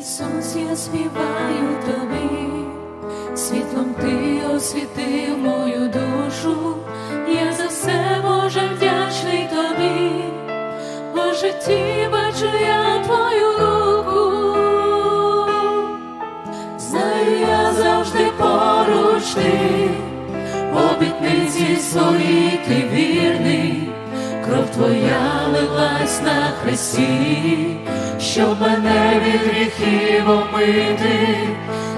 Ісус, я співаю тобі, світлом ти освітив мою душу, я за все Боже вдячний тобі, у житті бачу я твою руку, знаю, я завжди поруч ти, обітниці свої ти вірний, кров твоя лилась на хресті, щоб мене від гріхів омити,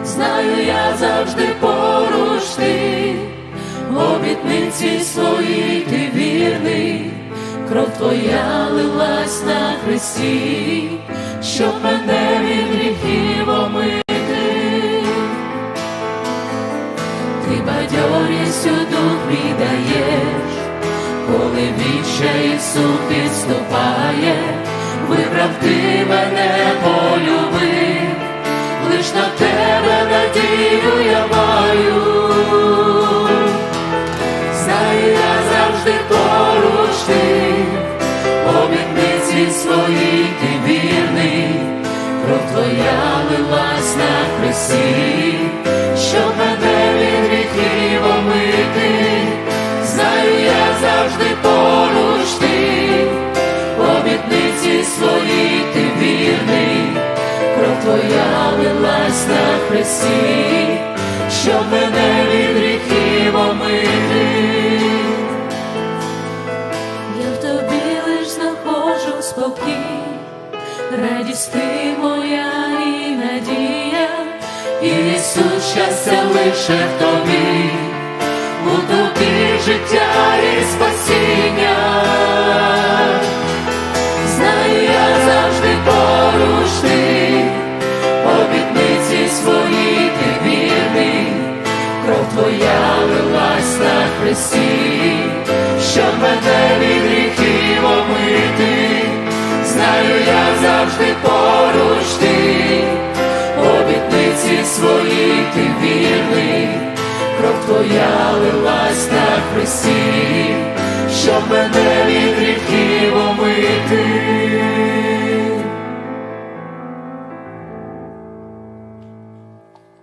знаю, я завжди поруч ти, обітниці своїй ти вірний, кров твоя лилась на хресті, щоб мене від коли віче Ісус підступає, вибрав ти мене полюбив, лиш на тебе надію я маю, знаю, я завжди поруч ти, обітниці свої ти вірний, кров твоя лилась на хресті, твоя лилась на хресті, щоб мене від гріхів омити. Я в тобі лиш знаходжу спокій, радість ти моя і надія, Ісус щастя лише в тобі, у тобі життя на хресті, щоб мене від гріхів омити, знаю, я завжди поруч ти, обітниці свої ти вірний, кров твоя лилась на хресті,